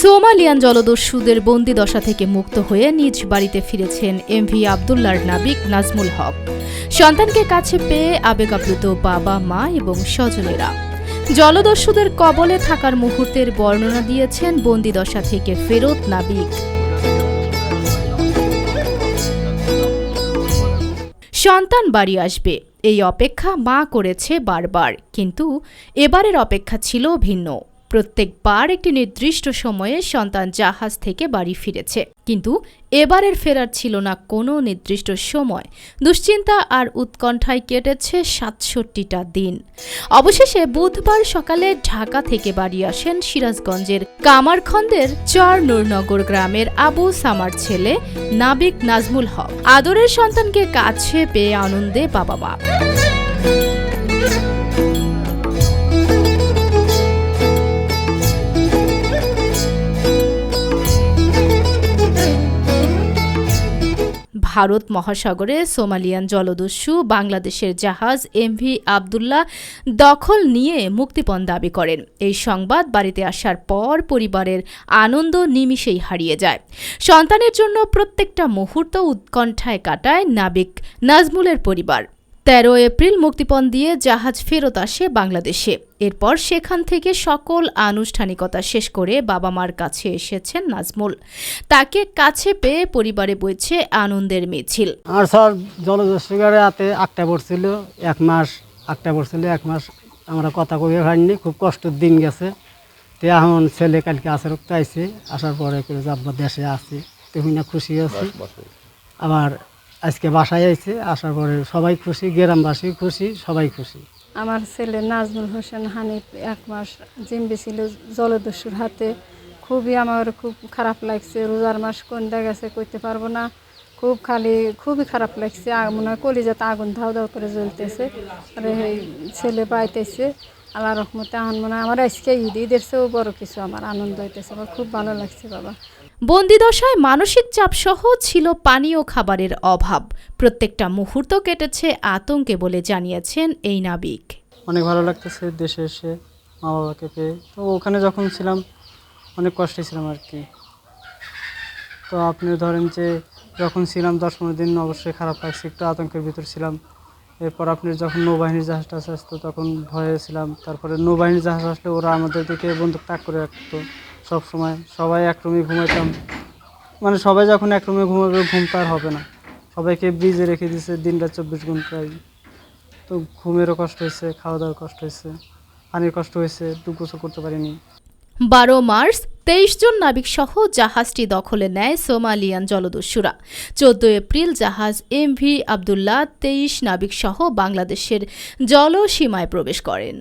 Somalian জলদস্যুদের বন্দি দশা থেকে মুক্ত হয়ে নিজ বাড়িতে ফিরেছেন এমভি আবদুল্লার নাবিক নাজমুল হক। সন্তানকে কাছে পেয়ে আবেগাপ্লুত বাবা, মা এবং স্বজনেরা। জলদস্যুদের কবলে থাকার মুহূর্তের বর্ণনা দিয়েছেন বন্দি দশা থেকে ফেরত নাবিক। সন্তান বাড়ি আসবে, এই অপেক্ষা মা করেছে বারবার, কিন্তু এবারের অপেক্ষা ছিল ভিন্ন। প্রত্যেকবার একটি নির্দিষ্ট সময়ে সন্তান জাহাজ থেকে বাড়ি ফিরেছে। কিন্তু এবারের ফেরার ছিল না কোনো নির্দিষ্ট সময়। দুশ্চিন্তা আর উৎকণ্ঠায় কেটেছে সাতষট্টিটা দিন। অবশেষে বুধবার সকালে ঢাকা থেকে বাড়ি আসেন সিরাজগঞ্জের কামারখন্দের চর নূরনগর গ্রামের আবু সামার ছেলে নাবিক নাজমুল হক। আদরের সন্তানকে কাছে পেয়ে আনন্দে বাবা মা ভারত মহাসাগরে সোমালিয়ান জলদস্যু, বাংলাদেশের জাহাজ এমভি আবদুল্লাহ দখল নিয়ে মুক্তিপণ দাবি করেন। এই সংবাদ বাড়িতে আসার পর পরিবারের আনন্দ নিমিষেই হারিয়ে যায়। সন্তানের জন্য প্রত্যেকটা মুহূর্ত উৎকণ্ঠায় কাটায় নাবিক নাজমুলের পরিবার। তেরো এপ্রিল মুক্তিপণ দিয়ে জাহাজ ফেরত আসে বাংলাদেশে। এরপর সেখান থেকে সকল আনুষ্ঠানিকতা শেষ করে বাবা মার কাছে এসেছেন নাজমুল। তাকে কাছে পেয়ে পরিবারে বইছে আনন্দের মিছিল। আর স্যার জলদস্যুগারে হাতে আটটা পড়ছিল এক মাস আটটা পড়ছিল এক মাস। আমরা কথা কবে হয়নি খুব কষ্টের দিন গেছে। তো এখন ছেলে কালকে আসার আইছে। আসার পরে করে যে দেশে আসি তো না খুশি আছি আবার আজকে বাসায় আইছে, আসার পরে সবাই খুশি, গ্রামবাসী খুশি, সবাই খুশি। আমার ছেলে নাজমুল হোসেন হানিফ এক মাস জিম্বি ছিল জলদস্যুর হাতে। খুবই আমার খুব খারাপ লাগছে, রোজার মাস কোনটা গেছে করতে পারব না। খুব খালি, খুবই খারাপ লাগছে মনে হয় কলিজাতে আগুন ধাও ধাও করে জ্বলতেছে। আর ছেলে পাইতেছে, আল্লাহ রহমতে আহন মনে হয় আমার আজকে ঈদ, ঈদের চেয়েও বড় কিছু আমার আনন্দ হইতেছে। আমার খুব ভালো লাগছে বাবা। বন্দিদশায় মানসিক চাপ সহ ছিল পানীয় খাবারের অভাব। প্রত্যেকটা মুহূর্ত কেটেছে আতঙ্কে বলে জানিয়েছেন এই নাবিক। অনেক ভালো লাগতেছে দেশে এসে মা বাবাকে পেয়ে। তো ওখানে যখন ছিলাম, অনেক কষ্টে ছিলাম আর কি। তো আপনি ধরেন যে যখন ছিলাম দশ পনেরো দিন, অবশ্যই খারাপ লাগছে, একটু আতঙ্কের ভিতর ছিলাম। এরপর আপনি যখন নৌবাহিনীর জাহাজটা আসতো তখন ভয়ে ছিলাম। তারপরে নৌবাহিনীর জাহাজ আসলে ওরা আমাদের দিকে বন্দুক তাক করে রাখতো। সব সময় সবাই এক রুমে ঘুমাইতাম। মানে সবাই যখন এক রুমে ঘুমাবে, ঘুম তো আর হবে না। সবাইকে ব্রিজে রেখে দিয়েছে দিনটা চব্বিশ ঘন্টায় তো ঘুমেরও কষ্ট হয়েছে খাওয়া দাওয়ার কষ্ট হয়েছে পানির কষ্ট হয়েছে দুপুর করতে পারিনি। বারো মার্চ, তেইশ জন নাবিক সহ জাহাজটি দখলে নেয় সোমালিয়ান জলদস্যুরা। চোদ্দ এপ্রিল জাহাজ এমভি আবদুল্লাহ তেইশ নাবিক সহ বাংলাদেশের জলসীমায় প্রবেশ করেন।